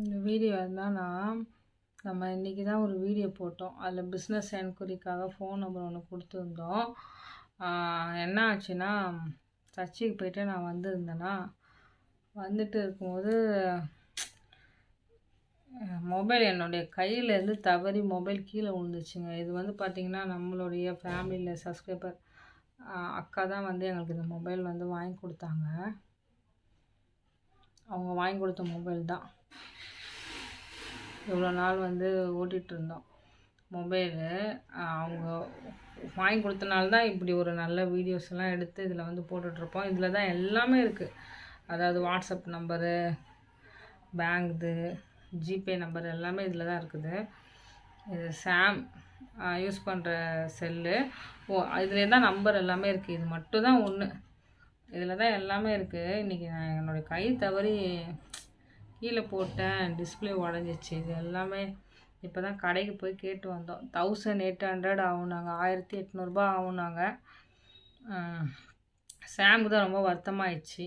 இந்த வீடியோ என்னன்னா நம்ம இன்றைக்கி தான் ஒரு வீடியோ போட்டோம். அதில் பிஸ்னஸ் என்கொயரிக்காக ஃபோன் நம்பர் ஒன்று கொடுத்துருந்தோம். என்ன ஆச்சுன்னா சர்ச்சுக்கு போயிட்டு நான் வந்திருந்தேன்னா வந்துட்டு இருக்கும்போது மொபைல் என்னுடைய கையிலேருந்து தவறி மொபைல் கீழே விழுந்துச்சுங்க. இது வந்து பார்த்திங்கன்னா நம்மளுடைய ஃபேமிலியில் சப்ஸ்கிரைபர் அக்கா தான் வந்து எங்களுக்கு இந்த மொபைல் வந்து வாங்கி கொடுத்தாங்க. அவங்க வாங்கி கொடுத்த மொபைல் தான். இவ்வளோ நாள் வந்து ஓட்டிகிட்டு இருந்தோம் மொபைலு அவங்க வாங்கி கொடுத்தனால்தான் இப்படி ஒரு நல்ல வீடியோஸ் எல்லாம் எடுத்து இதில் வந்து போட்டுட்ருப்போம் இதில் தான் எல்லாமே இருக்குது அதாவது வாட்ஸ்அப் நம்பரு பேங்க்து ஜிபே நம்பர் எல்லாமே இதில் தான் இருக்குது. இது சாம் யூஸ் பண்ணுற செல்லு. ஓ இதுலேயே தான் நம்பர் எல்லாமே இருக்குது இது மட்டும் தான் ஒன்று. இதில் தான் எல்லாமே இருக்குது இன்றைக்கி நான் என்னுடைய கை தவறி கீழே போட்டேன் டிஸ்பிளே உடஞ்சிச்சு. இது எல்லாமே இப்போ தான் கடைக்கு போய் கேட்டு வந்தோம். தௌசண்ட் எயிட் ஹண்ட்ரட் ஆகுனாங்க ஆயிரத்தி எட்நூறுபா ஆகுனாங்க சாமுக்கு தான் ரொம்ப வருத்தமாகிடுச்சு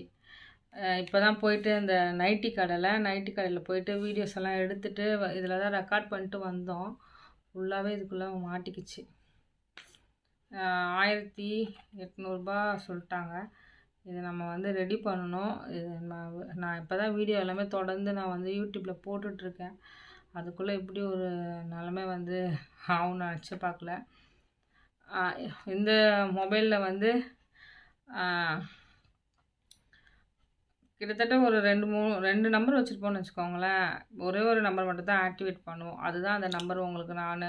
இப்போ தான் போயிட்டு இந்த நைட்டி கடையில் நைட்டி கடையில் போயிட்டு வீடியோஸ் எல்லாம் எடுத்துகிட்டு இதில் தான் ரெக்கார்ட் பண்ணிட்டு வந்தோம். ஃபுல்லாகவே இதுக்குள்ளே மாட்டிக்கிச்சு. ஆயிரத்தி எட்நூறுபா சொல்லிட்டாங்க. இதை நம்ம வந்து ரெடி பண்ணணும். இது நான் நான் இப்போ தான் வீடியோ எல்லாமே தொடர்ந்து நான் வந்து யூடியூப்பில் போட்டுட்ருக்கேன். அதுக்குள்ளே இப்படி ஒரு நிலமை வந்து ஆகும்னு நினச்சி பார்க்கல. இந்த மொபைலில் வந்து கிட்டத்தட்ட ஒரு ரெண்டு மூணு ரெண்டு நம்பர் வச்சுருப்போம்னு வச்சுக்கோங்களேன். ஒரே ஒரு நம்பர் மட்டும் தான் ஆக்டிவேட் பண்ணுவோம். அதுதான் அந்த நம்பர் உங்களுக்கு நான்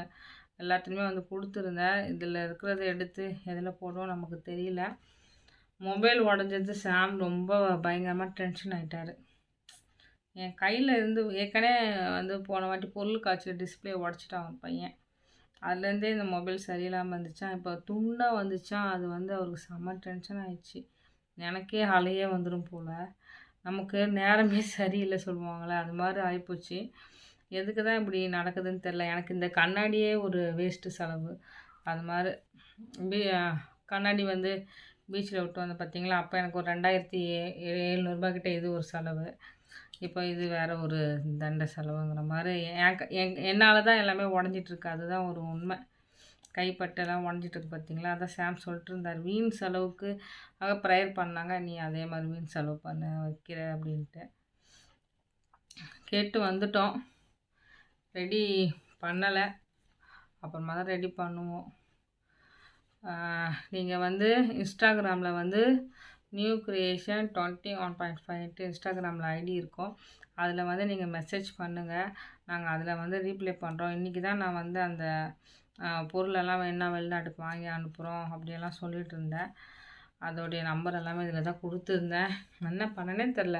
எல்லாத்துலேயுமே வந்து கொடுத்துருந்தேன். இதில் இருக்கிறத எடுத்து எதில் போடுவோம் நமக்கு தெரியல. மொபைல் உடஞ்சது சாம் ரொம்ப பயங்கரமாக டென்ஷன் ஆகிட்டார் என் கையில் இருந்து ஏற்கனவே வந்து போன வாட்டி பொருள் காய்ச்சல் டிஸ்பிளே உடச்சிட்டான் பையன். அதுலேருந்தே இந்த மொபைல் சரியில்லாமல் இருந்துச்சான் இப்போ துண்டாக வந்துச்சான் அது வந்து அவருக்கு செம்ம டென்ஷன் ஆயிடுச்சு. எனக்கே அலையே வந்துடும் போல். நமக்கு நேரமே சரியில்லை சொல்லுவாங்களே அது மாதிரி ஆகிப்போச்சு எதுக்கு தான் இப்படி நடக்குதுன்னு தெரில எனக்கு இந்த கண்ணாடியே ஒரு வேஸ்ட்டு செலவு. அது மாதிரி கண்ணாடி வந்து பீச்சில் விட்டு வந்து பார்த்திங்களா? அப்போ எனக்கு ஒரு ரெண்டாயிரத்தி எழுநூறுபா கிட்டே இது ஒரு செலவு. இப்போ இது வேறு ஒரு தண்டை செலவுங்கிற மாதிரி. என் என்னால் தான் எல்லாமே உடஞ்சிட்ருக்கு அதுதான் ஒரு உண்மை. கைப்பட்டெல்லாம் உடஞ்சிட்ருக்கு பார்த்தீங்களா? அதான் சாம் சொல்லிட்டு இருந்தார். வீண் செலவுக்கு ஆக ப்ரேயர் பண்ணாங்க. நீ அதே மாதிரி வீண் செலவு பண்ண வைக்கிற அப்படின்ட்டு. கேட்டு வந்துட்டோம். ரெடி பண்ணலை. அப்புறமா தான் ரெடி பண்ணுவோம். நீங்கள் வந்து இன்ஸ்டாகிராமில் வந்து new creation twenty one point five இன்ஸ்டாகிராமில் ஐடி இருக்கும். அதில் வந்து நீங்கள் மெசேஜ் பண்ணுங்கள் நாங்கள் அதில் வந்து ரீப்ளே பண்ணுறோம் இன்றைக்கி தான் நான் வந்து அந்த பொருளெல்லாம் வேணால் வெளிநாட்டுக்கு வாங்கி அனுப்புகிறோம் அப்படியெல்லாம் சொல்லிகிட்டு இருந்தேன். அதோடைய நம்பர் எல்லாமே இதில் தான் கொடுத்துருந்தேன். என்ன பண்ணனே தெரில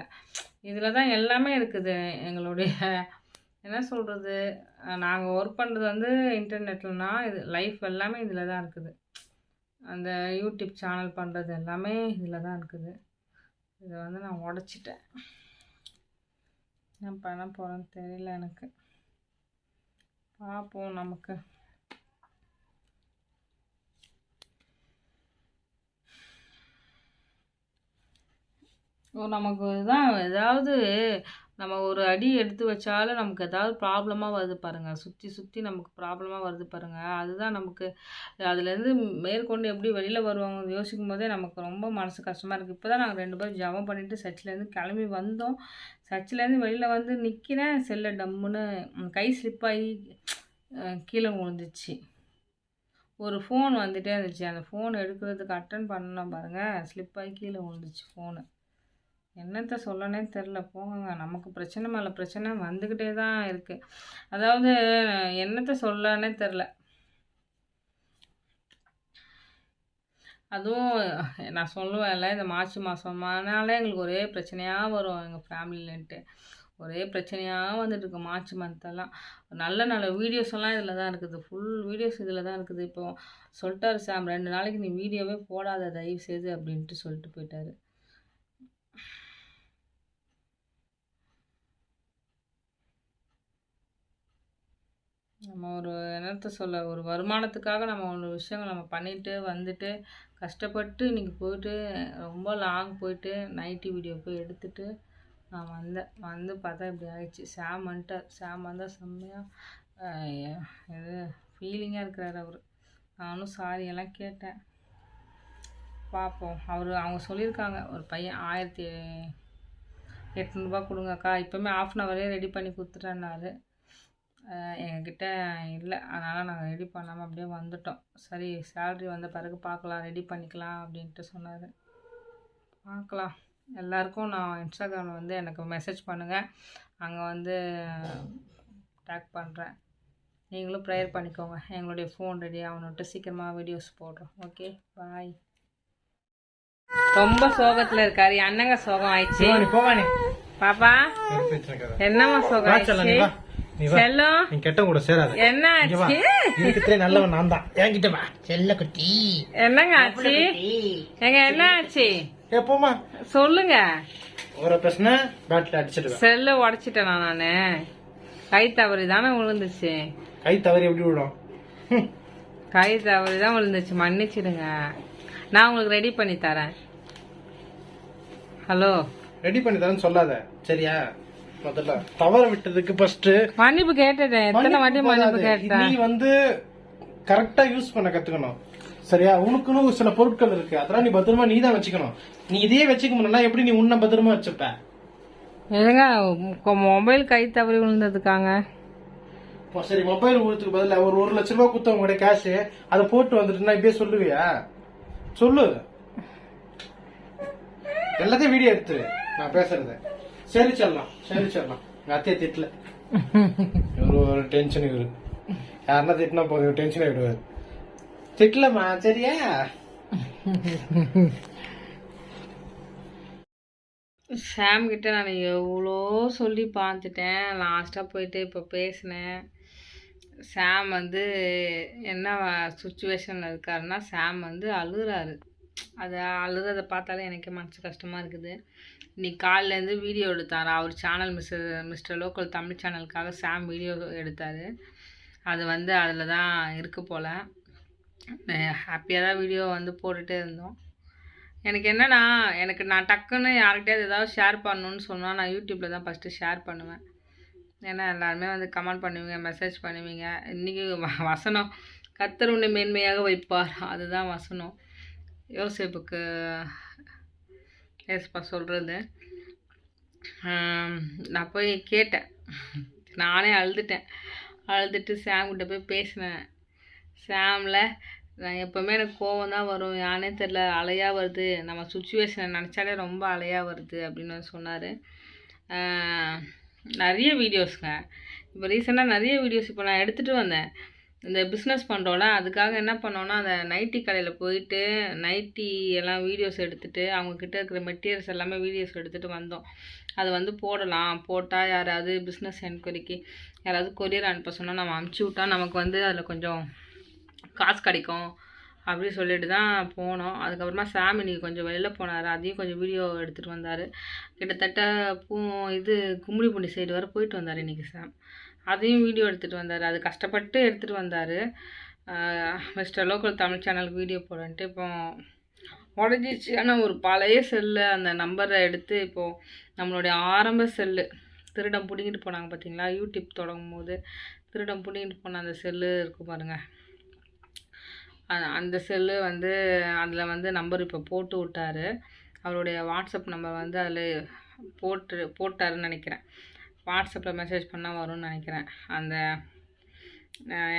இதில் தான் எல்லாமே இருக்குது எங்களுடைய என்ன சொல்கிறது நாங்கள் ஒர்க் பண்ணுறது வந்து இன்டர்நெட்லனா இது லைஃப் எல்லாமே இதில் தான் இருக்குது. அந்த யூடியூப் சேனல் பண்ணுறது எல்லாமே இதில் தான் இருக்குது. இதை வந்து நான் உடச்சிட்டேன். என்ன பண்ண போகிறேன்னு தெரியல எனக்கு. பார்ப்போம் நமக்கு. ஓ நமக்கு தான் ஏதாவது நம்ம ஒரு அடி எடுத்து வச்சாலும் நமக்கு ஏதாவது ப்ராப்ளமாக வருது பாருங்கள் சுற்றி சுற்றி நமக்கு ப்ராப்ளமாக வருது பாருங்கள் அதுதான் நமக்கு அதுலேருந்து மேற்கொண்டு எப்படி வெளியில் வருவாங்க யோசிக்கும் போதே நமக்கு ரொம்ப மனசு கஷ்டமாக இருக்குது இப்போ தான் நாங்கள் ரெண்டு பேரும் ஜபம் பண்ணிவிட்டு சர்ச்சிலேருந்து கிளம்பி வந்தோம். சர்ச்சிலேருந்து வெளியில் வந்து நிற்கிறேன் செல்ல டம்முன்னு கை ஸ்லிப்பாகி கீழே விழுந்துச்சு. ஒரு ஃபோன் வந்துகிட்டே இருந்துச்சு. அந்த ஃபோன் எடுக்கிறதுக்கு அட்டன் பண்ணோம் பாருங்கள் ஸ்லிப்பாகி கீழே விழுந்துச்சு ஃபோனு என்னத்த சொல்லனே தெரில போங்க. நமக்கு பிரச்சனை மேலே பிரச்சனை வந்துக்கிட்டே தான் இருக்குது அதாவது என்னத்த சொல்லனே தெரில. அதுவும் நான் சொல்லுவேன்ல இந்த மார்ச் மாதமானால எங்களுக்கு ஒரே பிரச்சனையாக வரும் எங்கள் ஃபேமிலின்ட்டு. ஒரே பிரச்சனையாக வந்துட்டுருக்கு மார்ச் மந்த்தெல்லாம். நல்ல நல்ல வீடியோஸ் எல்லாம் இதில் தான் இருக்குது. ஃபுல் வீடியோஸ் இதில் தான் இருக்குது. இப்போ சொல்லிட்டாரு சாம் ரெண்டு நாளைக்கு நீ வீடியோவே போடாத தயவு செய்து அப்படின்ட்டு சொல்லிட்டு போயிட்டாரு. நம்ம ஒரு என்னத்த சொல்ல ஒரு வருமானத்துக்காக நம்ம ஒரு விஷயங்கள் நம்ம பண்ணிட்டு வந்துட்டு கஷ்டப்பட்டு இன்றைக்கி போயிட்டு ரொம்ப லாங் போயிட்டு நைட்டி வீடியோ போய் எடுத்துட்டு நான் வந்தேன் வந்து பார்த்தா இப்படி ஆயிடுச்சு. சாம் வந்துட்டார். சாம் வந்தால் செம்மையாக இது ஃபீலிங்காக இருக்கிறார் அவர். நானும் சாரி எல்லாம் கேட்டேன். பார்ப்போம் அவர் அவங்க சொல்லியிருக்காங்க. ஒரு பையன் ஆயிரத்தி எட்நூறுபா கொடுங்கக்கா. இப்போவுமே ஆஃப் அன் ஹவரே ரெடி பண்ணி கொடுத்துட்டேன்னாரு. எங்ககிட்ட இல்லை. அதனால் நாங்கள் ரெடி பண்ணாமல் அப்படியே வந்துட்டோம். சரி சேல்ரி வந்த பிறகு பார்க்கலாம் ரெடி பண்ணிக்கலாம் அப்படின்ட்டு சொன்னார். பார்க்கலாம் எல்லாருக்கும் நான் இன்ஸ்டாகிராமில் வந்து எனக்கு மெசேஜ் பண்ணுங்கள் அங்கே வந்து டேக் பண்ணுறேன் நீங்களும் ப்ரேயர் பண்ணிக்கோங்க. எங்களுடைய ஃபோன் ரெடி ஆகணுன்ட்டு சீக்கிரமாக வீடியோஸ் போடுறோம். ஓகே பாய் ரொம்ப சோகத்தில் இருக்காரு. அண்ணங்க சோகம் ஆயிடுச்சு? பாப்பா என்னம்மா சோகம். ஆயிடுச்சு? நீ கெட்ட கூட சேராத. என்ன ஆச்சு? இருக்கிறதே நல்லவன் நான் தான். என்கிட்ட வா. செல்ல குட்டி. என்னங்க ஆச்சு? எங்க என்ன ஆச்சு? சொல்லுங்க. ஒரு பிரச்சனை செல்லு உடைச்சிட்டேனா நானு? கை தவறி தானே விழுந்துச்சு. கை தவறி எப்படி விடும். கை தவறி தான் விழுந்துச்சு. மன்னிச்சிடுங்க. நான் உங்களுக்கு ரெடி பண்ணி தரேன். ஹலோ ரெடி பண்ணி தரேன்னு சொல்லாத. சரியா? முதல்ல தவற விட்டதுக்கு ஃபர்ஸ்ட் மன்னிப்பு கேட்டுட்டேன் எத்தனை வாட்டி மன்னிப்பு கேட்டேன்? நீ வந்து கரெக்டா யூஸ் பண்ண கத்துக்கணும். சரியா? உனக்குன்னு சில பொருட்கள் இருக்கு. அதெல்லாம் நீ பத்திரமா நீ தான் வச்சுக்கணும். நீ இதையே வச்சுக்க முடியலன்னா எப்படி நீ உன்னை பத்திரமா வச்சுப்ப? ஏங்க மொபைல் கை தவறி விழுந்ததுக்காங்க. சரி மொபைல் கொடுத்துக்கு பதிலா ஒரு ஒரு லட்ச ரூபாய் கொடுத்த உங்களுடைய கேஷ் அதை போட்டு வந்துட்டுனா இப்படியே சொல்லுவியா? சொல்லு. எல்லாத்தையும் வீடியோ எடுத்துரு. நான் பேசுறது. சரி சொல்லலாம் சரி சொல்லலாம் எங்க அத்தையை திட்டல. இவரு ஒரு டென்ஷன் இவரு. யாருன்னா திட்டினா போதும் டென்ஷன் ஆயிடுவாரு. திட்டலமா சரியா? சாம் கிட்ட நான் எவ்வளோ சொல்லி பார்த்துட்டேன். லாஸ்ட்டாக போயிட்டு இப்போ பேசினேன். சாம் வந்து என்ன சுச்சுவேஷனில் இருக்காருன்னா சாம் வந்து அழுகுறாரு. அது அழுகிறத பார்த்தாலே எனக்கு மனசு கஷ்டமாக இருக்குது. இன்றைக்கி காலிலேருந்து வீடியோ எடுத்தார்? அவர் channel mister mister local Tamil சேனலுக்காக Sam video எடுத்தார். அது வந்து அதில் தான் இருக்க போல். ஹாப்பியாக தான் வீடியோ வந்து போட்டுகிட்டே இருந்தோம். எனக்கு என்னன்னா எனக்கு நான் டக்குன்னு யார்கிட்டயாவது ஏதாவது ஷேர் பண்ணணுன்னு சொன்னால் நான் யூடியூப்பில் தான் ஃபஸ்ட்டு ஷேர் பண்ணுவேன். ஏன்னா எல்லாருமே வந்து கமெண்ட் பண்ணுவீங்க மெசேஜ் பண்ணுவீங்க. இன்றைக்கி வசனம் கத்தர் உன்னை மேன்மையாக வைப்பார். அதுதான் வசனம். யோசிப்புக்கு ஏசப்பா சொல்கிறது நான் போய் கேட்டேன். நானே அழுதுட்டேன். அழுதுட்டு சாம்கிட்ட போய் பேசினேன். சாமில் நான் எப்போவுமே எனக்கு கோவம் தான் வரும். யானே தெரில அலையாக வருது. நம்ம சுச்சுவேஷனை நினச்சாலே ரொம்ப அலையாக வருது அப்படின்னு சொன்னார். நிறைய வீடியோஸ்ங்க இப்போ ரீசெண்டாக நிறைய வீடியோஸ் இப்போ நான் எடுத்துகிட்டு வந்தேன். இந்த பிஸ்னஸ் பண்ணுறோம்ல அதுக்காக என்ன பண்ணோன்னா அந்த நைட்டி கடையில் போயிட்டு நைட்டி எல்லாம் வீடியோஸ் எடுத்துகிட்டு அவங்கக்கிட்ட இருக்கிற மெட்டீரியல்ஸ் எல்லாமே வீடியோஸ் எடுத்துகிட்டு வந்தோம். அதை வந்து போடலாம். போட்டால் யாராவது பிஸ்னஸ் என்கொயரிக்கு யாராவது கொரியர் அனுப்ப சொன்னால் நம்ம அமுச்சு விட்டா நமக்கு வந்து அதில் கொஞ்சம் காசு கிடைக்கும். அப்படி சொல்லிட்டு தான் போனோம். அதுக்கப்புறமா சாமி இன்னைக்கு கொஞ்சம் வெளில போனார். அதையும் கொஞ்சம் வீடியோ எடுத்துகிட்டு வந்தார். கிட்டத்தட்ட பூ இது கும்மிடிப்பூண்டி சைடு வர போயிட்டு வந்தார் இன்றைக்கி சாம். அதையும் வீடியோ எடுத்துகிட்டு வந்தார். அது கஷ்டப்பட்டு எடுத்துகிட்டு வந்தார். மிஸ்டர் லோக்கல் தமிழ் சேனலுக்கு வீடியோ போடன்ட்டு இப்போ உடஞ்சிச்சு ஆனால் ஒரு பழைய செல்லு அந்த நம்பரை எடுத்து இப்போது நம்மளுடைய ஆரம்ப செல்லு திருடம் பிடிங்கிட்டு போனாங்க பார்த்தீங்களா யூடியூப் தொடங்கும் போது திருடம் பிடிங்கிட்டு போன அந்த செல்லு இருக்கும் பாருங்கள் அந்த செல்லு வந்து அதில் வந்து நம்பர் இப்போ போட்டு விட்டாரு. அவருடைய வாட்ஸ்அப் நம்பர் வந்து அதில் போட்டு போட்டாருன்னு நினைக்கிறேன். வாட்ஸ்அப்பில் மெசேஜ் பண்ணால் வரும்னு நினைக்கிறேன். அந்த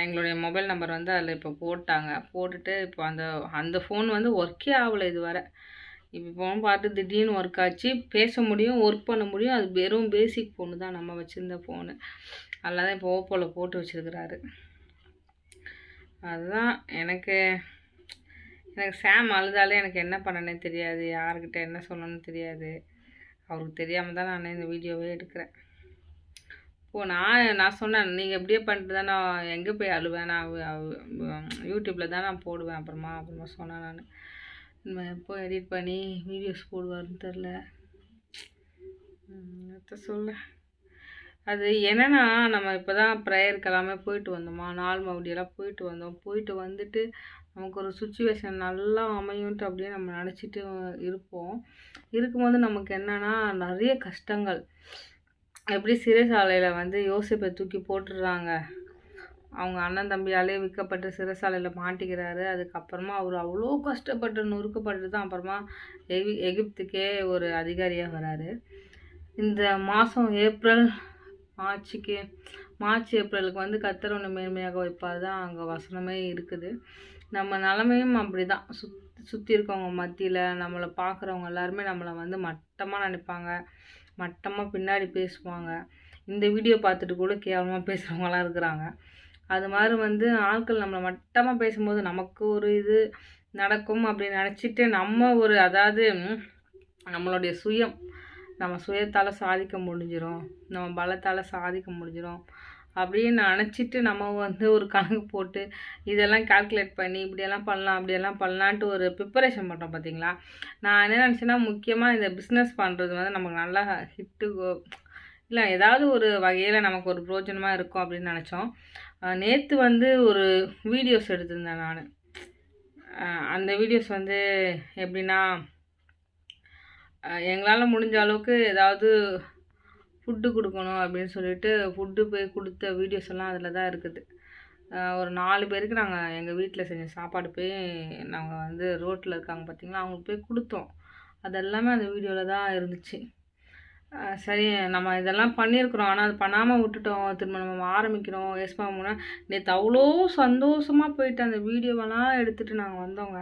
எங்களுடைய மொபைல் நம்பர் வந்து அதில் இப்போ போட்டாங்க. போட்டுட்டு இப்போ அந்த அந்த ஃபோன் வந்து ஒர்க்கே ஆகலை இது வரை இப்போ ஃபோன் பார்த்து திடீர்னு ஒர்க் ஆச்சு. பேச முடியும் ஒர்க் பண்ண முடியும். அது வெறும் பேசிக் ஃபோனு தான் நம்ம வச்சுருந்த ஃபோனு அதில் தான் இப்போ ஓப்போவில் போட்டு வச்சுருக்கிறாரு. அதுதான் எனக்கு எனக்கு சாம் அழுதாலே எனக்கு என்ன பண்ணனே தெரியாது. யாருக்கிட்ட என்ன சொல்லணும்னு தெரியாது. அவருக்கு தெரியாமல் தான் நான் இந்த வீடியோவே எடுக்கிறேன். இப்போ நான் நான் சொன்னேன் நீங்கள் எப்படியே பண்ணிட்டு தான் நான் எங்கே போய் அழுவேன்? நான் யூடியூப்பில் தான் நான் போடுவேன் அப்புறமா அப்புறமா சொன்னேன் நான். நம்ம எப்போ எடிட் பண்ணி வீடியோஸ் போடுவாருன்னு தெரில சொல்ல. அது என்னென்னா நம்ம இப்போ தான் ப்ரேயருக்கு எல்லாமே போயிட்டு வந்தோமா? நாள் மவுடியெல்லாம் போயிட்டு வந்தோம். போயிட்டு வந்துட்டு நமக்கு ஒரு சுச்சுவேஷன் நல்லா அமையும்ட்டு அப்படியே நம்ம நினச்சிட்டு இருப்போம். இருக்கும்போது நமக்கு என்னென்னா நிறைய கஷ்டங்கள். எப்படி சிறைசாலையில் வந்து யோசிப்பை தூக்கி போட்டுடுறாங்க அவங்க அண்ணன் தம்பியாலே விற்கப்பட்டு சிறைசாலையில் மாட்டிக்கிறாரு. அதுக்கப்புறமா அவர் அவ்வளோ கஷ்டப்பட்டு நொறுக்கப்பட்டு தான் அப்புறமா எகி எகிப்துக்கே ஒரு அதிகாரியாக வராரு. இந்த மாதம் ஏப்ரல் மார்ச்சுக்கு மார்ச் ஏப்ரலுக்கு வந்து கத்தர் ஒன்று மேன்மையாக வைப்பார் தான் அங்கே வசனமே இருக்குது. நம்ம நிலமையும் அப்படி தான் சுத் சுற்றி இருக்கவங்க மத்தியில் நம்மளை பார்க்குறவங்க எல்லாருமே நம்மளை வந்து மட்டமாக நினைப்பாங்க. மட்டமாக பின்னாடி பேசுவாங்க. இந்த வீடியோ பார்த்துட்டு கூட கேவலமாக பேசுகிறவங்களாம் இருக்கிறாங்க. அது மாதிரி வந்து ஆட்கள் நம்மளை மட்டமாக பேசும்போது நமக்கு ஒரு இது நடக்கும் அப்படின்னு நினச்சிட்டு நம்ம ஒரு அதாவது நம்மளுடைய சுயம் நம்ம சுயத்தால் சாதிக்க முடிஞ்சிடும் நம்ம பலத்தால் சாதிக்க முடிஞ்சிடும் அப்படின்னு நினச்சிட்டு நம்ம வந்து ஒரு கணக்கு போட்டு இதெல்லாம் கால்குலேட் பண்ணி இப்படியெல்லாம் பண்ணலாம் அப்படியெல்லாம் பண்ணலான்ட்டு ஒரு ப்ரிப்பரேஷன் பண்ணுறோம் பார்த்தீங்களா நான் என்ன நினச்சேன்னா முக்கியமாக இந்த பிஸ்னஸ் பண்ணுறது வந்து நமக்கு நல்லா ஹிட்டு இல்லை ஏதாவது ஒரு வகையில் நமக்கு ஒரு பிரோஜனமாக இருக்கும் அப்படின்னு நினச்சோம். நேற்று வந்து ஒரு வீடியோஸ் எடுத்திருந்தேன் நான். அந்த வீடியோஸ் வந்து எப்படின்னா எங்களால் முடிஞ்ச அளவுக்கு ஏதாவது ஃபுட்டு கொடுக்கணும் அப்படின்னு சொல்லிட்டு ஃபுட்டு போய் கொடுத்த வீடியோஸ் எல்லாம் அதில் தான் இருக்குது. ஒரு நாலு பேருக்கு நாங்கள் எங்கள் வீட்டில் செஞ்ச சாப்பாடு போய் நாங்கள் வந்து ரோட்டில் இருக்காங்க பார்த்திங்களா அவங்களுக்கு போய் கொடுத்தோம். அதெல்லாமே அந்த வீடியோவில் தான் இருந்துச்சு. சரி நம்ம இதெல்லாம் பண்ணியிருக்கிறோம். ஆனால் அது பண்ணாமல் விட்டுட்டோம். திரும்ப நம்ம ஆரம்பிக்கிறோம். எஸ்மா முன்னா நேற்று அவ்வளோ சந்தோஷமாக போயிட்டு அந்த வீடியோவெல்லாம் எடுத்துகிட்டு நாங்கள் வந்தோங்க.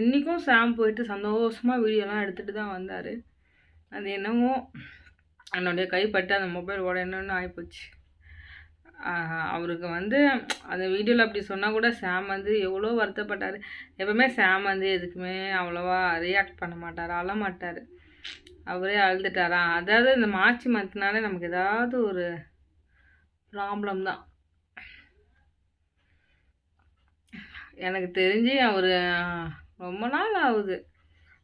இன்றைக்கும் சாம் போயிட்டு சந்தோஷமாக வீடியோலாம் எடுத்துகிட்டு தான் வந்தார். அது என்னமோ என்னுடைய கைப்பட்டு அந்த மொபைல் உடனே ஆகிப்போச்சு அவருக்கு வந்து அந்த வீடியோவில் அப்படி சொன்னால் கூட சாம் வந்து எவ்வளோ வருத்தப்பட்டார். எப்பவுமே சாம் வந்து எதுக்குமே அவ்வளோவா ரியாக்ட் பண்ண மாட்டார் அழ மாட்டார். அவரே அழுதுட்டாரா? அதாவது இந்த மார்ச் மந்த்னாலே நமக்கு ஏதாவது ஒரு ப்ராப்ளம் தான். எனக்கு தெரிஞ்சு அவர் ரொம்ப நாள் ஆகுது.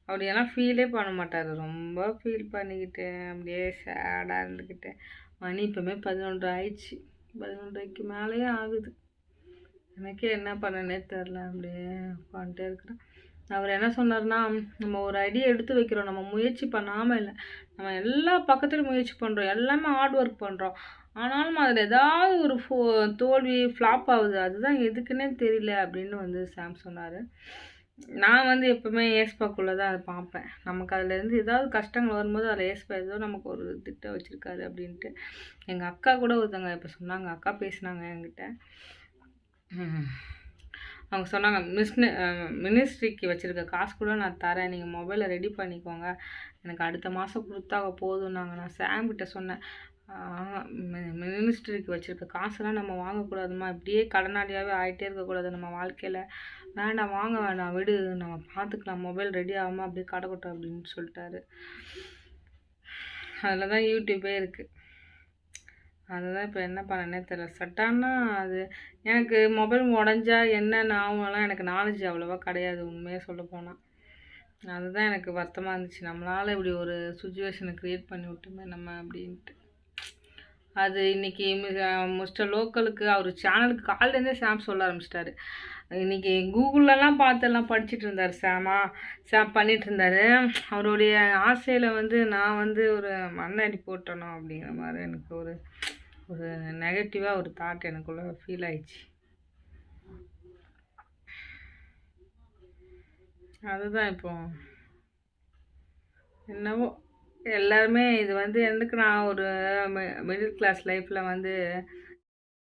அப்படியெல்லாம் ஃபீலே பண்ண மாட்டார். ரொம்ப ஃபீல் பண்ணிக்கிட்டு அப்படியே சேடாக இருந்துக்கிட்டு மணி இப்போமே பதினொன்று ஆயிடுச்சு. பதினொன்றரைக்கு மேலேயே ஆகுது. எனக்கே என்ன பண்ணனே தெரில அப்படியே உட்காந்துட்டே இருக்கிறேன். அவர் என்ன சொன்னார்னா நம்ம ஒரு ஐடியா எடுத்து வைக்கிறோம். நம்ம முயற்சி பண்ணாமல் இல்லை. நம்ம எல்லா பக்கத்துலையும் முயற்சி பண்ணுறோம் எல்லாமே ஹார்ட் ஒர்க் பண்ணுறோம் ஆனாலும் அதில் ஏதாவது ஒரு ஃபோ தோல்வி ஃப்ளாப் ஆகுது. அதுதான் எதுக்குன்னே தெரியல அப்படின்னு வந்து சாம் சொன்னார். நான் வந்து எப்போவுமே ஏஸ்பாக்குள்ளே தான் அதை பார்ப்பேன். நமக்கு அதுலேருந்து ஏதாவது கஷ்டங்கள் வரும்போது அதில் ஏஸ்பா ஏதோ நமக்கு ஒரு திட்டம் வச்சுருக்காரு அப்படின்ட்டு. எங்கள் அக்கா கூட ஒருத்தவங்க இப்போ சொன்னாங்க. அக்கா பேசினாங்க என்கிட்ட. அவங்க சொன்னாங்க மிஸ்னு மினிஸ்ட்ரிக்கு வச்சுருக்க காசு கூட நான் தரேன். நீங்கள் மொபைலை ரெடி பண்ணிக்கோங்க. எனக்கு அடுத்த மாதம் கொடுத்தா போதும்னாங்க. நான் சாம் கிட்ட சொன்னேன். மினிஸ்ட்ரிக்கு வச்சுருக்க காசெல்லாம் நம்ம வாங்கக்கூடாதுமா இப்படியே கடனாளியாகவே ஆகிட்டே இருக்கக்கூடாது நம்ம வாழ்க்கையில். வேண்டாம் வாங்க வேண்டாம் விடு நம்ம பார்த்துக்கலாம் மொபைல் ரெடி ஆகாமல் அப்படியே கடக்கட்டும் அப்படின்னு சொல்லிட்டாரு. அதில் தான் யூடியூபே இருக்குது அதுதான் இப்போ என்ன பண்ணனே தெரியல. சட்டான்னா அது எனக்கு மொபைல் உடஞ்சா என்னென்ன ஆகும்லாம் எனக்கு நாலேஜ் அவ்வளோவா கிடையாது உண்மையாக சொல்ல போனால் அதுதான் எனக்கு வருத்தமாக இருந்துச்சு. நம்மளால் இப்படி ஒரு சுச்சுவேஷனை க்ரியேட் பண்ணி விட்டுமே நம்ம அப்படின்ட்டு. அது இன்னைக்கு மிஸ்டர் லோக்கலுக்கு அவர் சேனலுக்கு காலிலேருந்தே சாம் சொல்ல ஆரம்பிச்சிட்டாரு. இன்னைக்கு கூகுளெலாம் பார்த்தெல்லாம் படிச்சுட்டு படிச்சிட்டு இருந்தார் சாமா சாம் பண்ணிட்டு இருந்தார். அவருடைய ஆசையில் வந்து நான் வந்து ஒரு மண்ணடி போட்டணும் அப்படிங்கிற மாதிரி எனக்கு ஒரு ஒரு நெகட்டிவாக ஒரு தாட் எனக்குள்ள ஃபீல் ஆயிடுச்சு. அதுதான் இப்போ என்னவோ எல்லாருமே இது வந்து எனக்கு நான் ஒரு மிடில் கிளாஸ் லைஃப்பில் வந்து